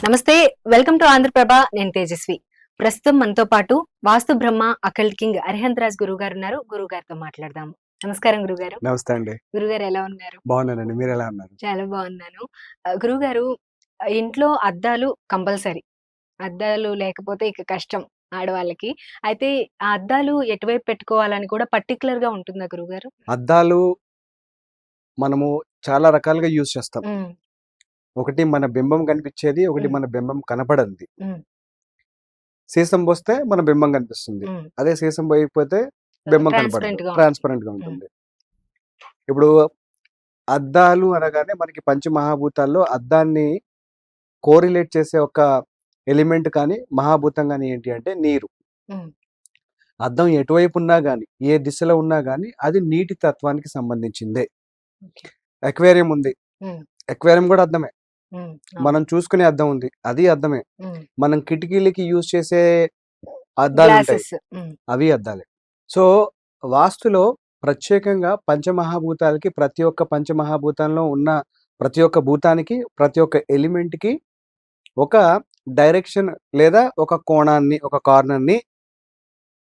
నమస్తే welcome to Andhraprabha నేను తేజస్వి. ప్రస్తుతం మనతో పాటు వాస్తు బ్రహ్మ అకల్ట్ కింగ్ అరిహంత్ రాజ్ గురువు గారు ఉన్నారు. గురువు గారితో మాట్లాడదాము. నమస్కారం గురుగారు నమస్తే అండి. గురుగారు ఎలా ఉన్నారు? బాగున్నానండి. మీరు ఎలా ఉన్నారు? చాలా బాగున్నాను. గురుగారు ఇంట్లో అద్దాలు కంపల్సరీ. అద్దాలు లేకపోతే ఇక కష్టం ఆడవాళ్ళకి. అయితే ఆ అద్దాలు ఎటువైపు పెట్టుకోవాలని కూడా పర్టికులర్గా ఉంటుందా గురుగారు అద్దాలు మనము చాలా రకాలుగా యూజ్ చేస్తాం. ఒకటి మన బింబం కనిపించేది ఒకటి. మన బింబం కనపడంది. సీసం పోస్తే మన బింబం కనిపిస్తుంది. అదే సీసం పోయకపోతే బింబం కనపడదు. ట్రాన్స్పరెంట్గా ఉంటుంది. ఇప్పుడు అద్దాలు అనగానే మనకి పంచమహాభూతాల్లో అద్దాన్ని కోరిలేట్ చేసే ఒక ఎలిమెంట్ కానీ మహాభూతం కానీ ఏంటి అంటే నీరు. అద్దం ఎటువైపు ఉన్నా కానీ ఏ దిశలో ఉన్నా కానీ అది నీటి తత్వానికి సంబంధించిందే. ఎక్వేరియం ఉంది. ఎక్వేరియం కూడా ఉమ్, మనం చూసుకునే అద్దం ఉంది. అది ఉమ్, మనం కిటికీలకి యూజ్ చేసే అద్దాలు ఉంటాయి. అవి అద్దాలే. సో వాస్తులో ప్రత్యేకంగా పంచమహాభూతాలకి ప్రతి ఒక్క పంచమహాభూతంలో ఉన్న ప్రతి ఒక్క భూతానికి ప్రతి ఒక్క ఎలిమెంట్కి ఒక డైరెక్షన్ లేదా ఒక కోణాన్ని ఒక కార్నర్ని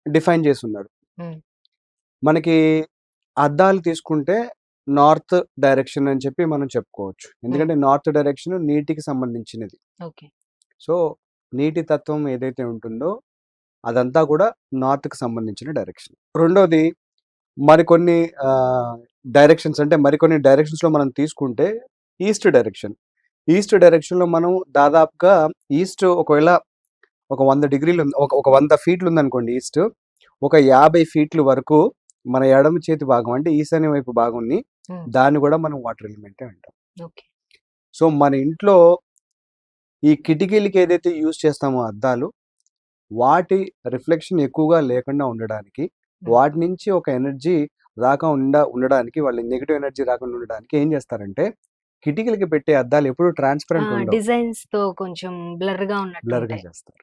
డిఫైన్ చేసి ఉన్నాడు Hmm. మనకి అద్దాలు తీసుకుంటే నార్త్ డైరెక్షన్ అని చెప్పి మనం చెప్పుకోవచ్చు. ఎందుకంటే నార్త్ డైరెక్షన్ నీటికి సంబంధించినది. ఓకే. సో నీటి తత్వం ఏదైతే ఉంటుందో అదంతా కూడా నార్త్కి సంబంధించిన డైరెక్షన్. రెండోది మరికొన్ని డైరెక్షన్స్ అంటే మరికొన్ని డైరెక్షన్స్లో మనం తీసుకుంటే ఈస్ట్ డైరెక్షన్. ఈస్ట్ డైరెక్షన్లో మనం దాదాపుగా ఈస్ట్ ఒకవేళ ఒక వంద డిగ్రీలు ఒక ఒక వంద ఫీట్లు ఉందనుకోండి ఈస్ట్ ఒక యాభై ఫీట్ల వరకు మన ఎడమ చేతి భాగం అంటే ఈశాన్య వైపు భాగంని. దాన్ని కూడా మనం వాటర్ ఎలిమెంటే అంటాం. ఓకే. సో మన ఇంట్లో ఈ కిటికీలకి ఏదైతే యూజ్ చేస్తామో అద్దాలు వాటి రిఫ్లెక్షన్ ఎక్కువగా లేకుండా ఉండడానికి వాటి నుంచి ఒక ఎనర్జీ రాక ఉండ ఉండడానికి వాళ్ళ నెగిటివ్ ఎనర్జీ రాకుండా ఉండడానికి ఏం చేస్తారంటే కిటికీలకి పెట్టే అద్దాలు ఎప్పుడు ట్రాన్స్పరెంట్ డిజైన్స్తో కొంచెం బ్లర్గా ఉన్నట్టు బ్లర్గా. చేస్తారు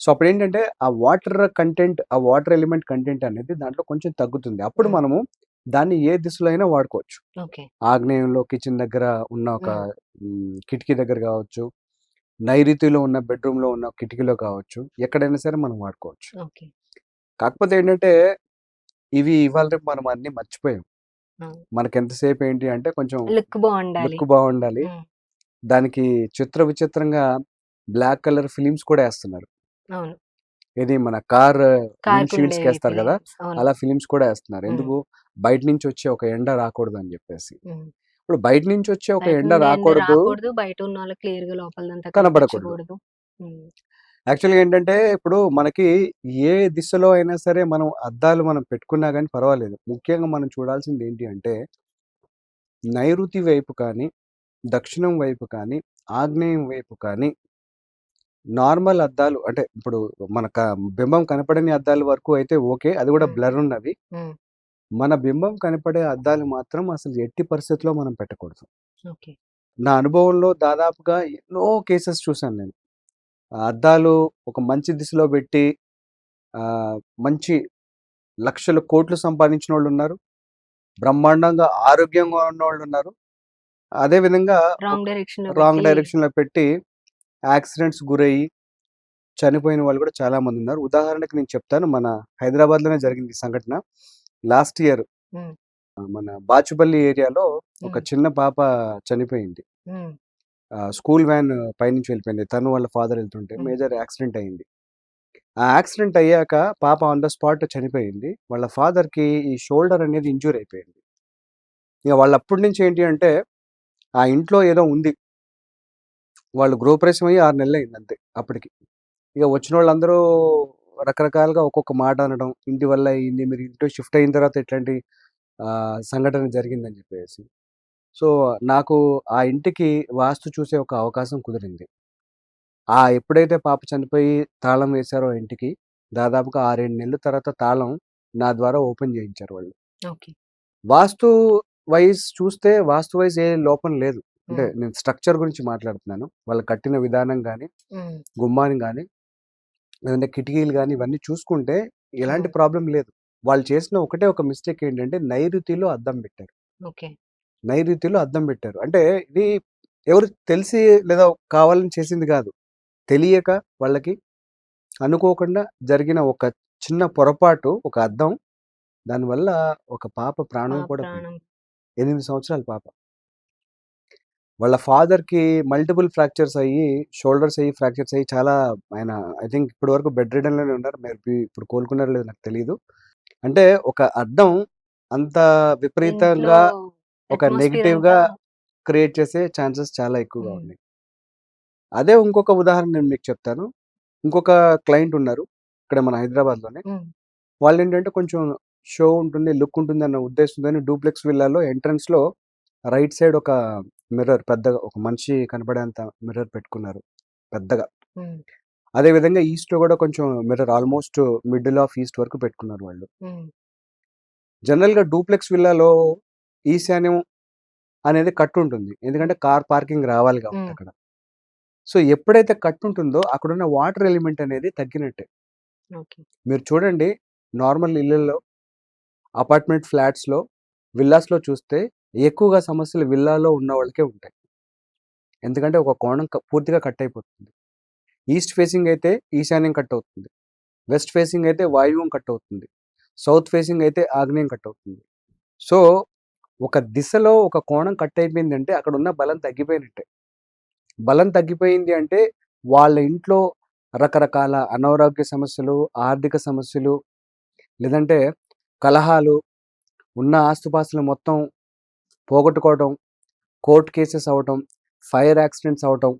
సో అప్పుడు ఏంటంటే ఆ వాటర్ కంటెంట్ ఆ వాటర్ ఎలిమెంట్ కంటెంట్ అనేది దాంట్లో కొంచెం తగ్గుతుంది. అప్పుడు. మనము దాన్ని ఏ దిశలో అయినా వాడుకోవచ్చు. ఆగ్నేయంలో కిచెన్ దగ్గర ఉన్న ఒక కిటికీ దగ్గర కావచ్చు నైరుతిలో ఉన్న బెడ్రూమ్లో ఉన్న కిటికీలో కావచ్చు ఎక్కడైనా సరే మనం వాడుకోవచ్చు. కాకపోతే ఏంటంటే ఇవి ఇవాళ రేపు మనం అన్ని మర్చిపోయాం. మనకి ఎంతసేపు ఏంటి అంటే కొంచెం లుక్ బాగుండాలి లుక్ బాగుండాలి దానికి చిత్ర విచిత్రంగా బ్లాక్ కలర్ ఫిలిమ్స్ కూడా వేస్తున్నారు ఇది మన కార్ షీట్స్ వేస్తారు కదా అలా ఫిలిమ్స్ కూడా వేస్తున్నారు. ఎందుకు? బయట నుంచి వచ్చే ఒక ఎండ రాకూడదు అని చెప్పేసి. ఇప్పుడు బయట నుంచి వచ్చే ఒక ఎండ రాకూడదు. బయట ఉన్న క్లియర్గా లోపలంతా కనబడకూడదు. యాక్చువల్గా ఏంటంటే ఇప్పుడు మనకి ఏ దిశలో అయినా సరే మనం అద్దాలు మనం పెట్టుకున్నా కానీ పర్వాలేదు. ముఖ్యంగా మనం చూడాల్సింది ఏంటి అంటే నైరుతి వైపు కానీ దక్షిణం వైపు కానీ ఆగ్నేయం వైపు కానీ నార్మల్ అద్దాలు అంటే ఇప్పుడు మన క- బింబం కనపడని అద్దాల వరకు అయితే ఓకే. అది కూడా. బ్లర్ ఉన్నవి. ఉమ్, మన బింబం కనపడే అద్దాలు మాత్రం అసలు ఎట్టి పరిస్థితుల్లో మనం పెట్టకూడదు. ఓకే. నా అనుభవంలో దాదాపుగా ఎన్నో కేసెస్ చూశాను నేను. ఆ అద్దాలు ఒక మంచి దిశలో పెట్టి ఆ, మంచి లక్షల కోట్లు సంపాదించిన వాళ్ళు ఉన్నారు. బ్రహ్మాండంగా ఆరోగ్యంగా ఉన్న వాళ్ళు ఉన్నారు అదేవిధంగా రాంగ్ డైరెక్షన్ రాంగ్ డైరెక్షన్లో పెట్టి యాక్సిడెంట్స్ గురయ్యి చనిపోయిన వాళ్ళు కూడా చాలా మంది ఉన్నారు. ఉదాహరణకి నేను చెప్తాను. మన హైదరాబాద్లోనే జరిగింది ఈ సంఘటన. Last year. మన బాచుపల్లి ఏరియాలో ఒక. చిన్న పాప చనిపోయింది. స్కూల్ వ్యాన్ పైనుంచి వెళ్ళిపోయింది. తను వాళ్ళ ఫాదర్ వెళ్తుంటే. మేజర్ యాక్సిడెంట్ అయింది. ఆ యాక్సిడెంట్ అయ్యాక పాప ఆన్ ద స్పాట్ చనిపోయింది. వాళ్ళ father కి ఈ షోల్డర్ అనేది ఇంజూర్ అయిపోయింది. ఇక వాళ్ళు అప్పటి నుంచి ఏంటి అంటే ఆ ఇంట్లో ఏదో ఉంది. వాళ్ళు గృహప్రవేశం అయ్యి ఆరు నెలలు అయింది అంతే అప్పటికి. ఇక వచ్చిన వాళ్ళందరూ రకరకాలుగా ఒక్కొక్క మాట అనడం ఇంటి వల్ల అయింది మీరు ఇంట్లో షిఫ్ట్ అయిన తర్వాత ఇట్లాంటి సంఘటన జరిగిందని చెప్పేసి. సో నాకు ఆ ఇంటికి వాస్తు చూసే ఒక అవకాశం కుదిరింది. ఆ ఎప్పుడైతే పాప చనిపోయి తాళం వేశారో ఆ ఇంటికి దాదాపుగా ఆరేడు నెలల తర్వాత తాళం నా ద్వారా ఓపెన్ చేయించారు వాళ్ళు. వాస్తు వైజ్ చూస్తే వాస్తు వైజ్ ఏ లోపం లేదు. అంటే నేను స్ట్రక్చర్ గురించి మాట్లాడుతున్నాను వాళ్ళు కట్టిన విధానం కానీ గుమ్మాని కానీ లేదంటే కిటికీలు కానీ ఇవన్నీ చూసుకుంటే ఎలాంటి. ప్రాబ్లం లేదు వాళ్ళు చేసిన ఒకటే ఒక మిస్టేక్ ఏంటంటే నైరుతిలో అద్దం పెట్టారు నైరుతిలో అద్దం పెట్టారు. అంటే ఇది ఎవరు తెలిసి లేదా కావాలని చేసింది కాదు. తెలియక వాళ్ళకి అనుకోకుండా జరిగిన ఒక చిన్న పొరపాటు ఒక అద్దం. దానివల్ల ఒక పాప ప్రాణం కూడా 8 సంవత్సరాల పాప. వాళ్ళ ఫాదర్‌కి మల్టిపుల్ ఫ్రాక్చర్స్ అయ్యి, షోల్డర్స్ అయ్యి, ఫ్రాక్చర్స్ అయ్యి చాలా ఆయన ఐ థింక్ ఇప్పటి వరకు బెడ్ రిడెన్‌లోనే ఉన్నారు. మేబీ ఇప్పుడు కోలుకున్నారో లేదో నాకు తెలీదు. అంటే ఒక అద్దం అంత విపరీతంగా ఒక నెగెటివ్‌గా క్రియేట్ చేసే ఛాన్సెస్ చాలా ఎక్కువగా. ఉన్నాయి. అదే ఇంకొక ఉదాహరణ నేను మీకు చెప్తాను. ఇంకొక క్లయింట్ ఉన్నారు. ఇక్కడ మన హైదరాబాద్‌లోనే. హ్మ్. వాళ్ళేంటంటే కొంచెం షో ఉంటుంది, లుక్ ఉంటుందన్న ఉద్దేశంతోని డూప్లెక్స్ విల్లాలో ఎంట్రన్స్‌లో రైట్ సైడ్ ఒక మిర్రర్ పెద్దగా ఒక మనిషి కనపడేంత మిర్రర్ పెట్టుకున్నారు. పెద్దగా. అదే విధంగా ఈస్ట్‌లో కూడా కొంచెం mirror almost middle of east వరకు పెట్టుకున్నారు వాళ్ళు. హ్మ్. జనరల్‌గా డూప్లెక్స్ విల్లాలో ఈశాన్యం అనేది కట్ ఉంటుంది. ఎందుకంటే కార్ పార్కింగ్ రావాలి కాబట్టి. అక్కడ. సో, ఎప్పుడైతే కట్ ఉంటుందో అక్కడున్న వాటర్ ఎలిమెంట్ అనేది తగ్గినట్టే. మీరు చూడండి నార్మల్ ఇళ్ళల్లో, అపార్ట్మెంట్ ఫ్లాట్స్‌లో, విల్లాస్‌లో చూస్తే ఎక్కువగా సమస్యలు విల్లాలో ఉన్న వాళ్ళకే ఉంటాయి. ఎందుకంటే ఒక కోణం పూర్తిగా కట్ అయిపోతుంది. ఈస్ట్ ఫేసింగ్ అయితే ఈశాన్యం కట్ అవుతుంది. వెస్ట్ ఫేసింగ్ అయితే వాయువ్యం కట్ అవుతుంది. సౌత్ ఫేసింగ్ అయితే ఆగ్నేయం కట్ అవుతుంది. సో, ఒక దిశలో ఒక కోణం కట్ అయిపోయిందంటే అక్కడున్న బలం తగ్గిపోయినట్టే. బలం తగ్గిపోయింది అంటే వాళ్ళ ఇంట్లో రకరకాల అనారోగ్య సమస్యలు, ఆర్థిక సమస్యలు, లేదంటే కలహాలు, ఉన్న ఆస్తుపాస్తులు మొత్తం పోగొట్టుకోవటం, కోర్ట్ కేసెస్ అవ్వటం, ఫైర్ యాక్సిడెంట్స్ అవ్వటం,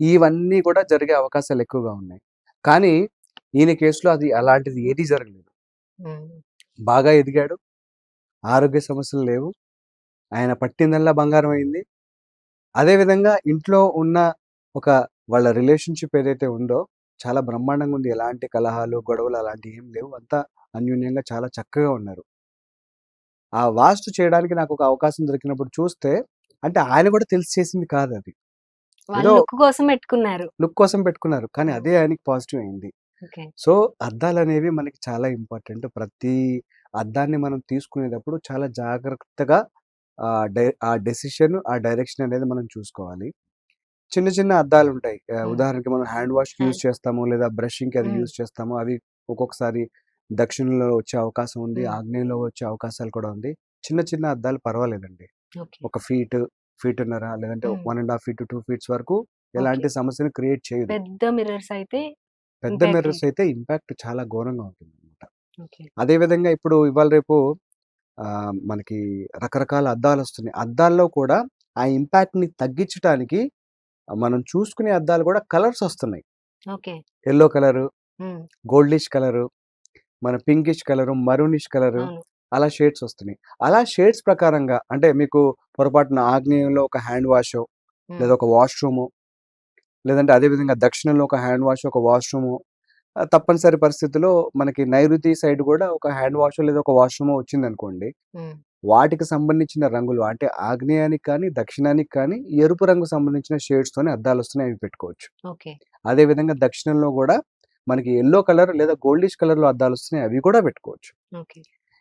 ఇవన్నీ కూడా జరిగే అవకాశాలు ఎక్కువగా ఉన్నాయి. కానీ ఈయన కేస్‌లో అది అలాంటిది ఏదీ జరగలేదు. బాగా ఎదిగాడు. ఆరోగ్య సమస్యలు లేవు. ఆయన పట్టిందల్లా బంగారం అయింది. అదే విధంగా ఇంట్లో ఉన్న ఒక వాళ్ళ రిలేషన్‌షిప్ ఏదైతే ఉందో చాలా బ్రహ్మాండంగా ఉంది. ఎలాంటి కలహాలు, గొడవలు అలాంటివి ఏమి లేవు. అంతా అన్యోన్యంగా చాలా చక్కగా ఉన్నారు. ఆ వాస్తు చేయడానికి నాకొక అవకాశం దొరికినప్పుడు చూస్తే అంటే ఆయన కూడా తెలిసి చేసింది. వాళ్ళు ఏదో లుక్ కోసం పెట్టుకున్నారు. లుక్ కోసం పెట్టుకున్నారు. కానీ. అదే ఆయనకి పాజిటివ్ అయింది. సో, అద్దాలనేవి మనకి చాలా ఇంపార్టెంట్. ప్రతి అద్దాన్ని మనం తీసుకునేటప్పుడు చాలా జాగ్రత్తగా ఆ డెసిషన్, ఆ డైరెక్షన్ అనేది మనం చూసుకోవాలి. చిన్న చిన్న అద్దాలుంటాయి. ఆహ్, హ్మ్. ఉదాహరణకి మనం హ్యాండ్ వాష్‌కి యూజ్ చేస్తాము. లేదా బ్రషింగ్‌కి అది. యూజ్ చేస్తాము. అవి ఒక్కొక్కసారి దక్షిణంలో వచ్చే అవకాశం ఉంది. ఆగ్నేయంలో వచ్చే అవకాశాలు కూడా ఉంది. చిన్న చిన్న అద్దాలు పర్వాలేదండి. ఒక ఫీట్, ఫీటున్నర లేదంటే హ్మ్. 1 ½ ఫీట్, 2 ఫీట్స్ వరకు. ఎలాంటి సమస్యను క్రియేట్ చేయదు. పెద్ద మిర్రర్స్ అయితే పెద్ద ఇంపాక్ట్ మిర్రర్స్ ఉంటుంది. అయితే ఇంపాక్ట్ చాలా ఘోరంగా ఉంటుందన్నమాట. ఓకే. అదే విధంగా ఇప్పుడు ఇవాళ రేపు మనకి రకరకాల అద్దాలొస్తున్నాయి. అద్దాల్లో కూడా ఆ ఇంపాక్ట్‌ని తగ్గించటానికి మనం చూసుకునే అద్దాలు కూడా కలర్స్ వస్తున్నాయి. Okay. Yellow colour. Goldish colour, మన పింకిష్ కలరు, మరూనిష్ కలరు. అలా షేడ్స్ వస్తున్నాయి. అలా షేడ్స్ ప్రకారంగా అంటే మీకు పొరపాటున ఆగ్నేయంలో ఒక హ్యాండ్ వాషో, లేదా. ఒక వాష్‌రూమో, లేదంటే అదే విధంగా దక్షిణంలో ఒక హ్యాండ్ వాష్, ఒక వాష్‌రూమో తప్పనిసరి పరిస్థితిలో మనకి నైరుతి సైడ్ కూడా ఒక హ్యాండ్ వాషో లేదా ఒక వాష్‌రూమో వచ్చిందనుకోండి. హ్మ్. వాటికి సంబంధించిన రంగులు అంటే ఆగ్నేయానికి కానీ, దక్షిణానికి కానీ ఎరుపు రంగు సంబంధించిన షేడ్స్‌తోని అద్దాలొస్తున్నాయి. అవి పెట్టుకోవచ్చు. అదే విధంగా దక్షిణంలో కూడా మనకి యెల్లో కలర్ లేదా గోల్డిష్ కలర్‌లో అద్దాలొస్తున్నాయి. అవి కూడా పెట్టుకోవచ్చు.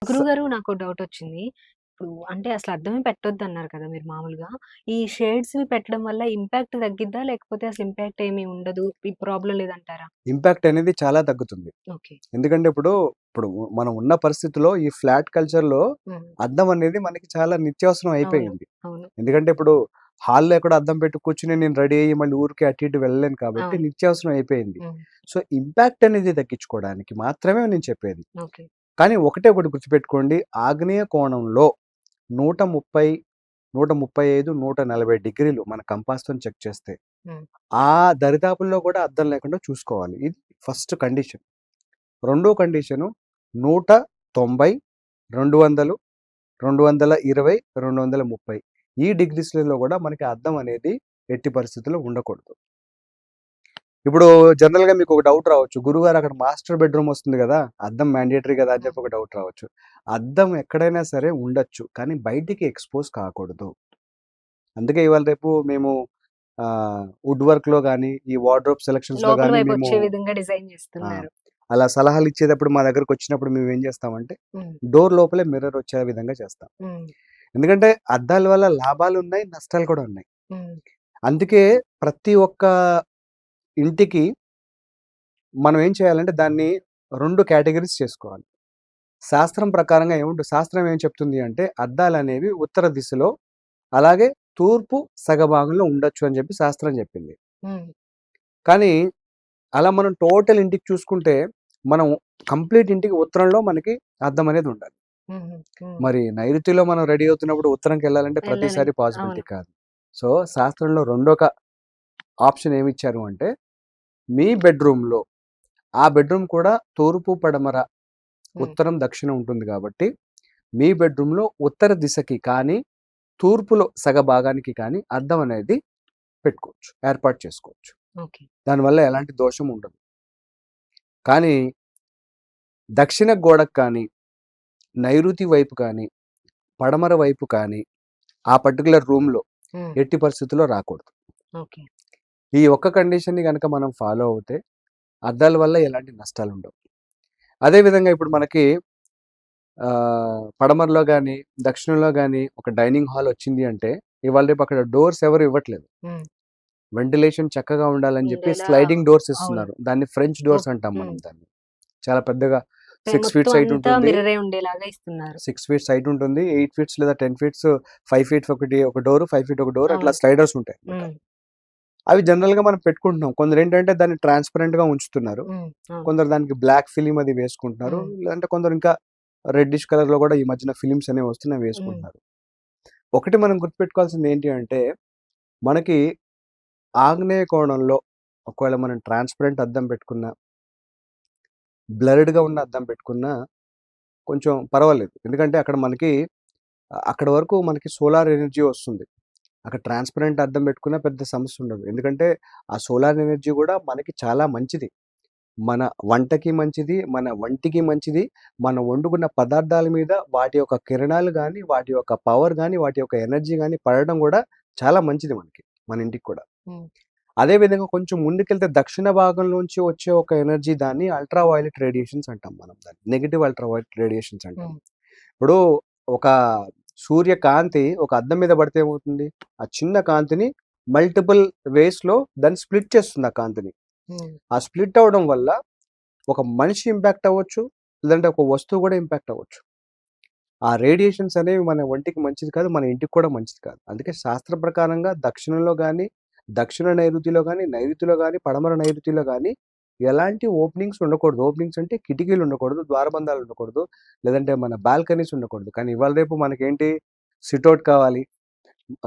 గురువుగారు నాకో డౌటొచ్చింది. ఇప్పుడు అంటే అసలు అద్దమే పెట్టొద్దన్నారు కదా! మీరు మామూలుగా. ఈ షేడ్స్‌వి పెట్టడం వల్ల ఇంపాక్ట్ తగ్గిద్దా? లేకపోతే అసలు ఇంపాక్ట్ ఏమి ఉండదు. ఈ ప్రాబ్లమ్ లేదంటారా? ఇంపాక్ట్ అనేది చాలా తగ్గుతుంది. ఎందుకంటే ఇప్పుడు, ఇప్పుడు మనం ఉన్న పరిస్థితిలో ఈ ఫ్లాట్ కల్చర్‌లో హ్మ్. అద్దం అనేది మనకి చాలా నిత్యావసరం. అయిపోయింది. ఎందుకంటే ఇప్పుడు హాల్‌లో ఎక్కడో అద్దం పెట్టి కూర్చొని నేను రెడీ అయ్యి మళ్ళీ ఊరికే అటు ఇటు వెళ్ళలేను కాబట్టి. నిత్యావసరం అయిపోయింది. సో, ఇంపాక్ట్ అనేది తగ్గించుకోవడానికి మాత్రమే నేను చెప్పేది. కానీ ఒకటే ఒకటి గుర్తుపెట్టుకోండి. ఆగ్నేయ కోణంలో 130, 135, 140 డిగ్రీలు మన కంపాస్‌తోని చెక్ చేస్తే. ఆ దరిదాపుల్లో కూడా అద్దం లేకుండా చూసుకోవాలి. ఇది ఫస్ట్ కండిషన్. రెండో కండిషను 190, 200, 220, 230 ఈ డిగ్రీస్‌లలో కూడా మనకి అద్దం అనేది ఎట్టి పరిస్థితుల్లో ఉండకూడదు. ఇప్పుడు జనరల్‌గా మీకు ఒక డౌట్ రావచ్చు. గురువుగారు అక్కడ మాస్టర్ బెడ్‌రూమ్ వస్తుంది గదా! అద్దం మ్యాండేటరీ గదా! అని. చెప్పి ఒక డౌట్ రావచ్చు. అద్దం ఎక్కడైనా సరే ఉండొచ్చు. కానీ బయటికి ఎక్స్‌పోజ్ కాకూడదు. అందుకే ఇవాళ రేపు మేము వుడ్ వర్క్‌లో గాని, ఈ వార్డ్‌రోబ్ సెలక్షన్స్‌లో లోపల గాని వైపు మేము వచ్చే విధంగా డిజైన్ ఆ! చేస్తున్నారు. అలా సలహాలు ఇచ్చేటప్పుడు మా దగ్గరకొచ్చినప్పుడు మేమేం చేస్తామంటే హ్మ్. డోర్ లోపలే మిర్రర్ వచ్చే విధంగా చేస్తాం. ఎందుకంటే అద్దాల వల్ల లాభాలు ఉన్నాయి నష్టాలు కూడా ఉన్నాయి. అందుకే ప్రతి ఒక్క ఇంటికి మనం ఏం చేయాలంటే దాన్ని రెండు కేటగిరీస్ చేసుకోవాలి శాస్త్రం ప్రకారంగా ఏముంటుంది శాస్త్రం ఏం చెప్తుంది అంటే అద్దాలు అనేవి ఉత్తర దిశలో అలాగే తూర్పు సగభాగంలో ఉండొచ్చు అని చెప్పి శాస్త్రం చెప్పింది. కానీ అలా మనం టోటల్ ఇంటికి చూసుకుంటే మనం కంప్లీట్ ఇంటికి ఉత్తరంలో మనకి అద్దం అనేది ఉండాలి. మరి నైరుతిలో మనం రెడీ అవుతున్నప్పుడు ఉత్తరంకి వెళ్ళాలంటే ప్రతిసారి. పాసిబిలిటీ. కాదు సో శాస్త్రంలో రెండొక ఆప్షన్ ఏమి ఇచ్చారు అంటే మీ బెడ్రూమ్లో ఆ బెడ్రూమ్ కూడా తూర్పు పడమర. ఉత్తరం దక్షిణం ఉంటుంది కాబట్టి మీ బెడ్రూమ్లో ఉత్తర దిశకి కానీ తూర్పులో సగ భాగానికి కానీ అద్దం అనేది పెట్టుకోవచ్చు ఏర్పాటు చేసుకోవచ్చు. దానివల్ల ఎలాంటి దోషం ఉండదు కానీ దక్షిణ గోడకు కానీ నైరుతి వైపు కానీ పడమర వైపు కానీ ఆ పర్టికులర్ రూమ్లో. ఎట్టి పరిస్థితుల్లో రాకూడదు ఓకే. ఈ ఒక్క కండిషన్ని కనుక మనం ఫాలో అవుతే అద్దాల వల్ల ఎలాంటి నష్టాలు ఉండవు అదేవిధంగా ఇప్పుడు మనకి ఆ, పడమరలో కానీ దక్షిణంలో కానీ ఒక డైనింగ్ హాల్ వచ్చింది అంటే ఇవాళ రేపు అక్కడ డోర్స్ ఎవరు ఇవ్వట్లేదు. వెంటిలేషన్ చక్కగా ఉండాలని చెప్పి స్లైడింగ్ డోర్స్. ఇస్తున్నారు దాన్ని ఫ్రెంచ్ డోర్స్! అంటాం మనం. దాన్ని చాలా పెద్దగా సిక్స్ హైట్ అంతా ఉంటుంది మిర్రరే ఉండేలాగా ఇస్తున్నారు. సిక్స్ ఫీట్స్ హైట్ ఉంటుంది ఎయిట్ ఫీట్స్ లేదా టెన్ ఫీట్స్ ఫైవ్ ఫీట్ ఒకటి ఒక డోర్ ఫైవ్ ఫీట్ ఒక డోర్ అట్లా. స్లైడర్స్ ఉంటాయి. అవి జనరల్గా మనం పెట్టుకుంటున్నాం కొందరు ఏంటంటే దాన్ని ట్రాన్స్పరెంట్గా ఉంచుతున్నారు. కొందరు దానికి బ్లాక్ ఫిలిం అది వేసుకుంటున్నారు. లేదంటే కొందరు ఇంకా రెడ్డిష్ కలర్లో కూడా ఈ మధ్యన ఫిలిమ్స్ అనేవి వస్తున్నాయి. వేసుకుంటున్నారు ఒకటి మనం గుర్తుపెట్టుకోవాల్సింది ఏంటి అంటే మనకి ఆగ్నేయ కోణంలో ఒకవేళ మనం ట్రాన్స్పరెంట్ అద్దం పెట్టుకున్నా బ్లర్డ్గా ఉన్న అద్దం పెట్టుకున్నా కొంచెం పర్వాలేదు. ఎందుకంటే అక్కడ మనకి అక్కడ వరకు మనకి సోలార్ ఎనర్జీ వస్తుంది. అక్కడ ట్రాన్స్పరెంట్ అద్దం పెట్టుకున్నా పెద్ద సమస్య ఉండదు. ఎందుకంటే ఆ సోలార్ ఎనర్జీ కూడా మనకి చాలా మంచిది. మన వంటకి మంచిది మన వంటికి మంచిది మనం వండుకున్న పదార్థాల మీద వాటి యొక్క కిరణాలు కానీ వాటి యొక్క పవర్ కానీ వాటి యొక్క ఎనర్జీ కానీ పడడం కూడా చాలా మంచిది మనకి మన ఇంటికి కూడా. హ్మ్. అదే విధంగా కొంచెం ముందుకెళ్తే దక్షిణ భాగంలోంచి వచ్చే ఒక ఎనర్జీ దాన్ని అల్ట్రా వైలెట్ రేడియేషన్స్ అంటాం మనం దాన్ని నెగిటివ్ అల్ట్రా వైలెట్ రేడియేషన్స్ అంటాం. ఇప్పుడు ఒక సూర్యకాంతి ఒక అద్దం మీద పడితే ఏమవుతుంది ఆ చిన్న కాంతిని మల్టిపుల్ వేస్లో దాన్ని స్ప్లిట్ చేస్తుంది ఆ కాంతిని. ఆ స్ప్లిట్ అవడం వల్ల ఒక మనిషి ఇంపాక్ట్ అవ్వచ్చు లేదంటే ఒక వస్తువు కూడా ఇంపాక్ట్ అవ్వచ్చు ఆ రేడియేషన్స్ అనేవి మన ఒంటికి మంచిది కాదు మన ఇంటికి కూడా మంచిది కాదు అందుకే శాస్త్ర ప్రకారంగా దక్షిణంలో కానీ దక్షిణ నైరుతిలో కానీ నైరుతిలో కానీ పడమర నైరుతిలో కానీ ఎలాంటి ఓపెనింగ్స్ ఉండకూడదు. ఓపెనింగ్స్ అంటే కిటికీలు ఉండకూడదు ద్వారబంధాలు ఉండకూడదు లేదంటే మన బాల్కనీస్ ఉండకూడదు. కానీ ఇవాళ రేపు మనకేంటి? సిట్అవుట్ కావాలి.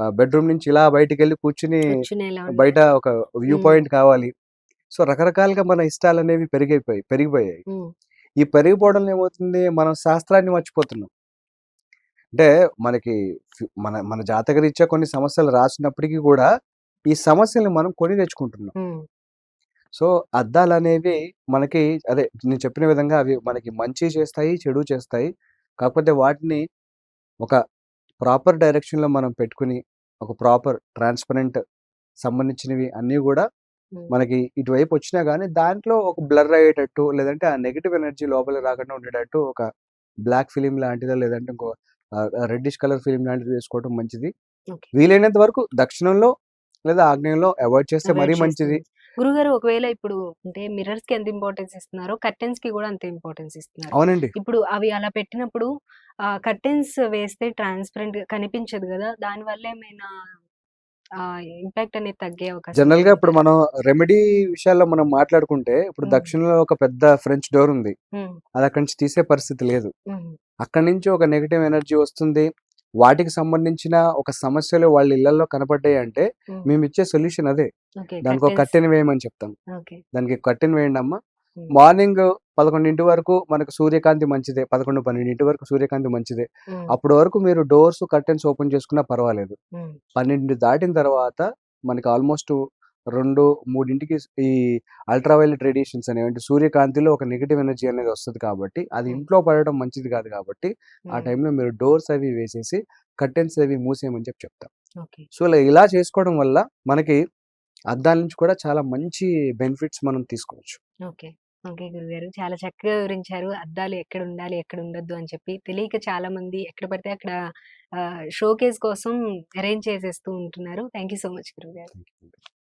బెడ్రూమ్ నుంచి ఇలా బయటికి వెళ్ళి కూర్చుని. బయట ఒక వ్యూ. పాయింట్ కావాలి. సో రకరకాలుగా మన ఇష్టాలు అనేవి పెరిగిపోయి పెరిగిపోయాయి. ఈ పెరిగిపోవడంలో ఏమవుతుంది? మనం శాస్త్రాన్ని మర్చిపోతున్నాం. అంటే మనకి మన మన జాతక రీత్యా కొన్ని సమస్యలు రాసినప్పటికీ కూడా ఈ సమస్యల్ని మనం కొని తెచ్చుకుంటున్నాం. సో అద్దాలు అనేవి మనకి అదే నేను చెప్పిన విధంగా అవి మనకి మంచి చేస్తాయి చెడు చేస్తాయి కాకపోతే వాటిని ఒక ప్రాపర్ డైరెక్షన్లో మనం పెట్టుకుని ఒక ప్రాపర్ ట్రాన్స్పరెంట్ సంబంధించినవి అన్నీ కూడా. మనకి ఇటువైపు వచ్చినా కానీ దాంట్లో ఒక బ్లర్ అయ్యేటట్టు లేదంటే ఆ నెగిటివ్ ఎనర్జీ లోపల రాకుండా ఉండేటట్టు ఒక బ్లాక్ ఫిలిం లాంటిదో లేదంటే ఇంకో రెడ్డిష్ కలర్ ఫిలిం లాంటిది వేసుకోవడం మంచిది. వీలైనంత వరకు దక్షిణంలో లేదా ఆగ్నేయంలో అవాయిడ్ చేస్తే మరీ మంచిది. గురుగారు ఒకవేళ ఇప్పుడు అంటే మిర్రర్స్కి ఎంత ఇంపార్టెన్స్ ఇస్తున్నారో కర్టెన్స్కి కూడా అంత ఇంపార్టెన్స్ ఇస్తున్నారు. అవునండి ఇప్పుడు అవి అలా పెట్టినప్పుడు కర్టెన్స్ వేస్తే ట్రాన్స్పరెంట్ కనిపించదు కదా దాని వల్ల ఏమైనా ఇంపాక్ట్ అనేది తగ్గే అవకాశం జనరల్గా ఇప్పుడు? మనం రెమెడీ విషయాల్లో మనం మాట్లాడుకుంటే ఇప్పుడు. దక్షిణంలో ఒక పెద్ద ఫ్రెంచ్ డోర్ ఉంది అది అక్కడి నుంచి తీసే పరిస్థితి లేదు అక్కడి నుంచి ఒక నెగిటివ్ ఎనర్జీ వస్తుంది వాటికి సంబంధించిన ఒక సమస్యలు వాళ్ళ ఇళ్ళలో కనపడ్డాయి అంటే. మేము ఇచ్చే సొల్యూషన్ అదే. దానికి ఒక. కట్టెని వేయమని చెప్తాం. దానికి కట్టెని వేయండి అమ్మ. మార్నింగ్ పదకొండింటి వరకు మనకు సూర్యకాంతి మంచిదే. పదకొండు పన్నెండింటి వరకు సూర్యకాంతి మంచిదే. అప్పటి వరకు మీరు డోర్స్ కర్టెన్స్ ఓపెన్ చేసుకున్నా పర్వాలేదు. పన్నెండు దాటిన తర్వాత మనకి ఆల్మోస్ట్ రెండు మూడింటికి ఈ అల్ట్రావైలెట్ రేడియేషన్స్ అనేవి అంటే సూర్యకాంతిలో ఒక నెగిటివ్ ఎనర్జీ అనేది వస్తుంది కాబట్టి అది. ఇంట్లో పడడం మంచిది కాదు కాబట్టి ఆ టైంలో మీరు డోర్స్ అవి వేసేసి కర్టెన్స్ అవి మూసేయమని చెప్పి చెప్తాం ఓకే సో ఇలా ఇలా చేసుకోవడం వల్ల మనకి అద్దాల నుంచి కూడా చాలా మంచి బెనిఫిట్స్ మనం తీసుకోవచ్చు ఓకే ఓకే గురుగారు. చాలా చక్కగా వివరించారు. అద్దాలు ఎక్కడ ఉండాలి, ఎక్కడ ఉండొద్దు అని చెప్పి. తెలియక చాలా మంది ఎక్కడ పడితే అక్కడ షోకేస్ కోసం అరేంజ్ చేసేస్తూ ఉంటున్నారు. థాంక్ యూ సో మచ్ గురుగారు.